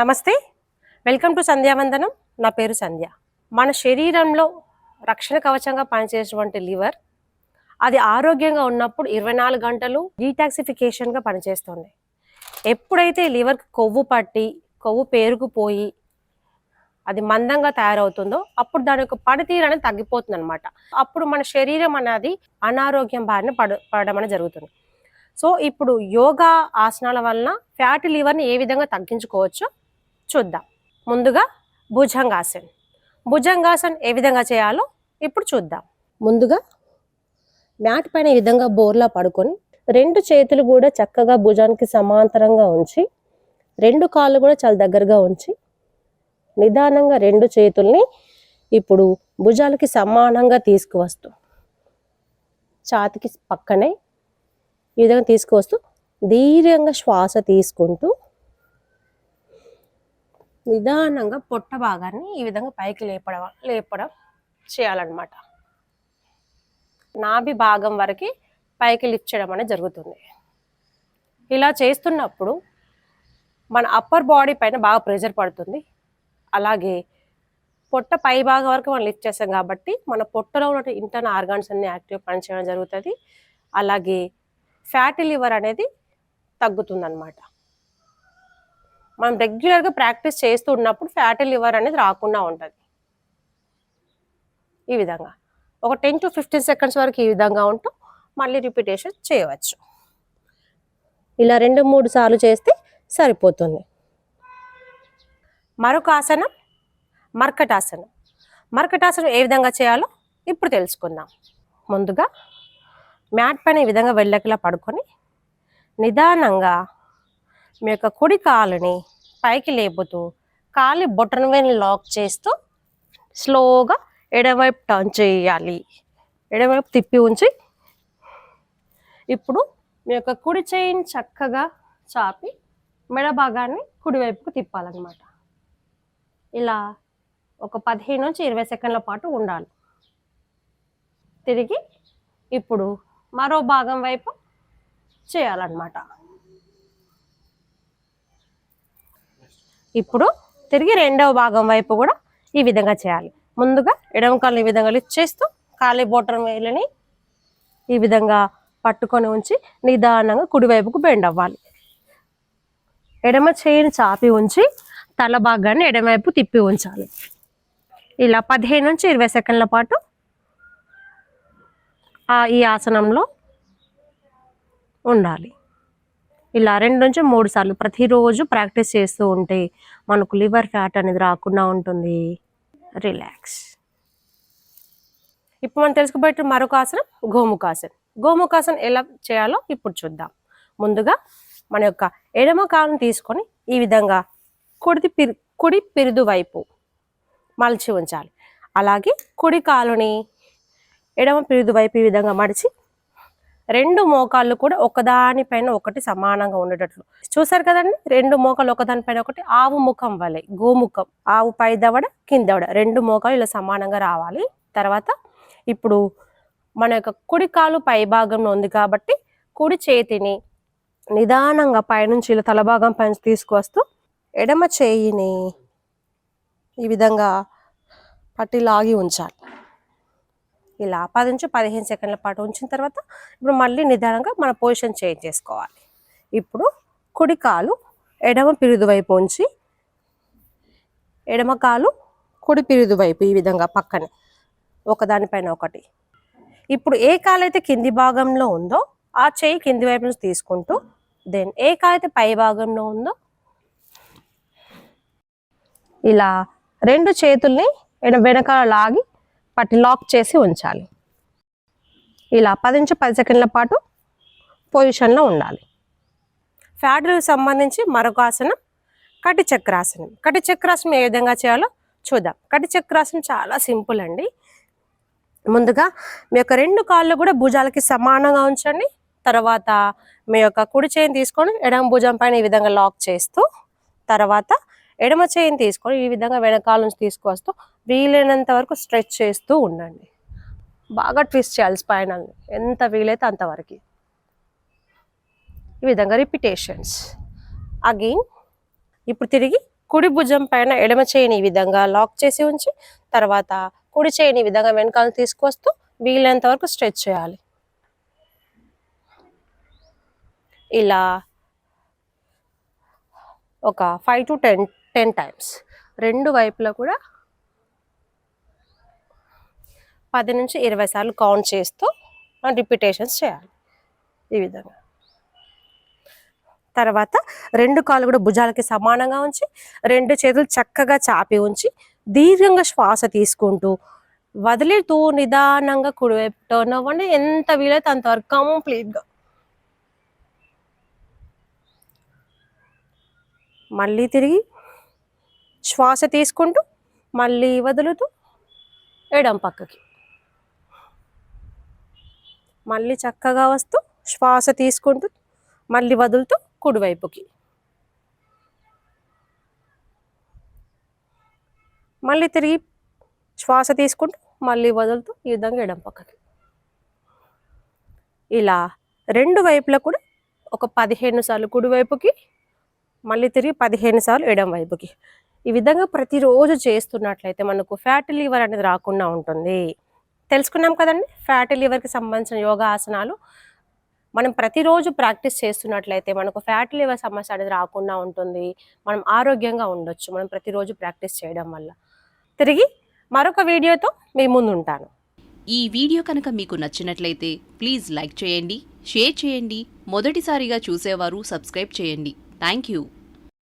నమస్తే. Welcome to సంధ్యావందనం నా పేరు సంధ్య. మన శరీరంలో రక్షణ కవచంగా పనిచేసేటువంటి లివర్ అది ఆరోగ్యంగా ఉన్నప్పుడు ఇరవై నాలుగు గంటలు డీటాక్సిఫికేషన్గా పనిచేస్తుంది. ఎప్పుడైతే లివర్కి కొవ్వు పట్టి కొవ్వు పేరుకుపోయి అది మందంగా తయారవుతుందో అప్పుడు దాని యొక్క పనితీరు అనేది తగ్గిపోతుంది అనమాట అప్పుడు మన శరీరం అనేది అనారోగ్యం బారిన పడ పడడం అనేది జరుగుతుంది. సో ఇప్పుడు యోగా ఆసనాల వలన ఫ్యాటీ లివర్ని ఏ విధంగా తగ్గించుకోవచ్చో? చూద్దాం. ముందుగా భుజంగాసన్. భుజంగాసన్ ఏ విధంగా చేయాలో ఇప్పుడు చూద్దాం. ముందుగా మ్యాట్ పైన ఈ విధంగా బోర్లా పడుకొని రెండు చేతులు కూడా చక్కగా భుజానికి సమాంతరంగా ఉంచి రెండు కాళ్ళు కూడా చాలా దగ్గరగా ఉంచి నిదానంగా రెండు చేతుల్ని ఇప్పుడు భుజాలకి సమానంగా తీసుకువస్తూ ఛాతికి పక్కనే ఈ విధంగా తీసుకువస్తూ ధీర్యంగా శ్వాస తీసుకుంటూ నిదానంగా పొట్ట భాగాన్ని ఈ విధంగా పైకి లేపడం లేపడం చేయాలన్నమాట. నాభి భాగం వరకు పైకి లిఫ్ట్ చేయడం అనేది జరుగుతుంది. ఇలా చేస్తున్నప్పుడు మన అప్పర్ బాడీ పైన బాగా ప్రెషర్ పడుతుంది. అలాగే పొట్ట పై భాగం వరకు మనం లిఫ్ట్ చేస్తాం కాబట్టి మన పొట్టలో ఉన్న ఇంటర్న్ ఆర్గాన్స్ అన్ని యాక్టివ్ పనిచేయడం జరుగుతుంది. అలాగే ఫ్యాటీ లివర్ అనేది తగ్గుతుంది అన్నమాట మనం రెగ్యులర్గా ప్రాక్టీస్ చేస్తూ ఉన్నప్పుడు ఫ్యాటీ లివర్ అనేది రాకుండా ఉంటుంది. ఈ విధంగా. ఒక టెన్ టు ఫిఫ్టీన్ సెకండ్స్ వరకు ఈ విధంగా ఉంటూ మళ్ళీ రిపీటేషన్ చేయవచ్చు. ఇలా రెండు మూడు సార్లు చేస్తే సరిపోతుంది. మరొక ఆసనం మర్కటాసనం. మర్కటాసనం ఏ విధంగా చేయాలో ఇప్పుడు తెలుసుకుందాం. ముందుగా మ్యాట్ పైన ఈ విధంగా వెళ్ళకిలా పడుకొని నిదానంగా మీ యొక్క కుడి కాలుని పైకి లేపుతూ కాలి బొటన వేని లాక్ చేస్తూ స్లోగా ఎడమవైపు టర్న్ చేయాలి. ఎడమవైపు తిప్పి ఉంచి ఇప్పుడు మీ యొక్క కుడి చేయిని చక్కగా చాపి మెడ భాగాన్ని కుడివైపుకు తిప్పాలన్నమాట. ఇలా ఒక పదిహేను నుంచి ఇరవై సెకండ్ల పాటు ఉండాలి. తిరిగి ఇప్పుడు మరో భాగం వైపు చేయాలన్నమాట. ఇప్పుడు తిరిగి రెండవ భాగం వైపు కూడా ఈ విధంగా చేయాలి. ముందుగా ఎడమ కాలు ఈ విధంగా లిఫ్ట్ చేస్తూ ఖాళీ బోటర్ వేలని ఈ విధంగా పట్టుకొని ఉంచి నిదానంగా కుడివైపుకు బెండ్ అవ్వాలి. ఎడమ చేయిని చాపి ఉంచి తల భాగాన్ని ఎడమవైపు తిప్పి ఉంచాలి. ఇలా పదిహేను నుంచి ఇరవై సెకండ్ల పాటు ఈ ఆసనంలో ఉండాలి. ఇలా రెండు నుంచి మూడు సార్లు ప్రతిరోజు ప్రాక్టీస్ చేస్తూ ఉంటే మనకు లివర్ ఫ్యాట్ అనేది రాకుండా ఉంటుంది. రిలాక్స్. ఇప్పుడు మనం తెలుసుకోబోయే మరొక ఆసనం గోముఖాసన్. గోముఖాసన్ ఎలా చేయాలో ఇప్పుడు చూద్దాం. ముందుగా మన యొక్క ఎడమ కాలుని తీసుకొని ఈ విధంగా కుడి పిరి కుడి పిరుదు వైపు మలిచి ఉంచాలి. అలాగే కుడి కాలుని ఎడమ పిరుదు వైపు ఈ విధంగా మడిచి రెండు మోకాళ్ళు కూడా ఒకదానిపైన ఒకటి సమానంగా ఉండేటట్లు. చూసారు కదండి? రెండు మోకాలు ఒకదానిపైన ఒకటి ఆవు ముఖం వలె గోముఖం ఆవు పై దవడ కింద దవడ రెండు మోకాలు ఇలా సమానంగా రావాలి. తర్వాత ఇప్పుడు మన యొక్క కుడి కాలు పై భాగంలో ఉంది కాబట్టి కుడి చేతిని నిదానంగా పైనుంచి ఇలా తలభాగం పైన తీసుకువస్తూ ఎడమ చేయిని ఈ విధంగా పట్టి లాగి ఉంచాలి. ఇలా పది నుంచి పదిహేను సెకండ్ల పాటు ఉంచిన తర్వాత ఇప్పుడు మళ్ళీ నిదానంగా మన పొజిషన్ చేంజ్ చేసుకోవాలి. ఇప్పుడు కుడి కాలు ఎడమ పిరుదు వైపు ఉంచి ఎడమ కాలు కుడి పిరుదు వైపు ఈ విధంగా పక్కనే ఒకదానిపైన ఒకటి. ఇప్పుడు ఏ కాలు అయితే కింది భాగంలో ఉందో ఆ చేయి కింది వైపు నుంచి తీసుకుంటూ దెన్ ఏ కాలు అయితే పై భాగంలో ఉందో ఇలా రెండు చేతుల్ని ఎడ- వెనకాల లాగి వాటిని లాక్ చేసి ఉంచాలి. ఇలా పది నుంచి పది సెకండ్ల పాటు పొజిషన్లో ఉండాలి. ఫ్యాడ్లకు సంబంధించి మరొక ఆసనం కటి చక్రాసనం. కటి చక్రాసనం ఏ విధంగా చేయాలో చూద్దాం. కటి చక్రాసనం చాలా సింపుల్ అండి. ముందుగా మీ యొక్క రెండు కాళ్ళు కూడా భుజాలకి సమానంగా ఉంచండి. తర్వాత మీ యొక్క కుడి చేయిని తీసుకొని ఎడమ భుజం పైన ఈ విధంగా లాక్ చేస్తూ తర్వాత ఎడమ చేయిని తీసుకొని ఈ విధంగా వెనకాల నుంచి తీసుకొస్తూ వీలైనంత వరకు స్ట్రెచ్ చేస్తూ ఉండండి. బాగా ట్విస్ట్ చేయాలి స్పైనల్ని ఎంత వీలైతే అంతవరకు ఈ విధంగా రిపిటేషన్స్. అగైన్ ఇప్పుడు తిరిగి కుడి భుజం పైన ఎడమ చేయని విధంగా లాక్ చేసి ఉంచి తర్వాత కుడి చేయని విధంగా వెనకాల తీసుకొస్తూ వీలైనంత వరకు స్ట్రెచ్ చేయాలి. ఇలా ఒక five to ten ten times రెండు వైపులా కూడా పది నుంచి ఇరవై సార్లు కౌంట్ చేస్తూ రిపిటేషన్స్ చేయాలి ఈ విధంగా. తర్వాత రెండు కాళ్ళు కూడా భుజాలకి సమానంగా ఉంచి రెండు చేతులు చక్కగా చాపి ఉంచి దీర్ఘంగా శ్వాస తీసుకుంటూ వదిలేతూ నిదానంగా కుడివైపు టర్న్ అవ్వండి ఎంత వీలైతే అంతవరకు కంప్లీట్గా. మళ్ళీ తిరిగి శ్వాస తీసుకుంటూ మళ్ళీ వదులుతూ ఎడం పక్కకి. మళ్ళీ చక్కగా వస్తూ శ్వాస తీసుకుంటూ మళ్ళీ వదులుతూ కుడివైపుకి. మళ్ళీ తిరిగి శ్వాస తీసుకుంటూ మళ్ళీ వదులుతూ ఈ విధంగా ఎడం పక్కకి. ఇలా రెండు వైపులా కూడా ఒక పదిహేను సార్లు కుడివైపుకి మళ్ళీ తిరిగి పదిహేను సార్లు ఎడం వైపుకి. ఈ విధంగా ప్రతిరోజు చేస్తున్నట్లయితే మనకు ఫ్యాట్ లీవర్ అనేది రాకుండా ఉంటుంది. తెలుసుకున్నాం కదండి? ఫ్యాటీ లివర్కి సంబంధించిన యోగా ఆసనాలు. మనం ప్రతిరోజు ప్రాక్టీస్ చేస్తున్నట్లయితే మనకు ఫ్యాటీ లివర్ సమస్య అనేది రాకుండా ఉంటుంది. మనం ఆరోగ్యంగా ఉండొచ్చు. మనం ప్రతిరోజు ప్రాక్టీస్ చేయడం వల్ల. తిరిగి మరొక వీడియోతో మీ ముందు ఉంటాను ఈ వీడియో కనుక మీకు నచ్చినట్లయితే ప్లీజ్ లైక్ చేయండి షేర్ చేయండి. మొదటిసారిగా చూసేవారు సబ్స్క్రైబ్ చేయండి. Thank you.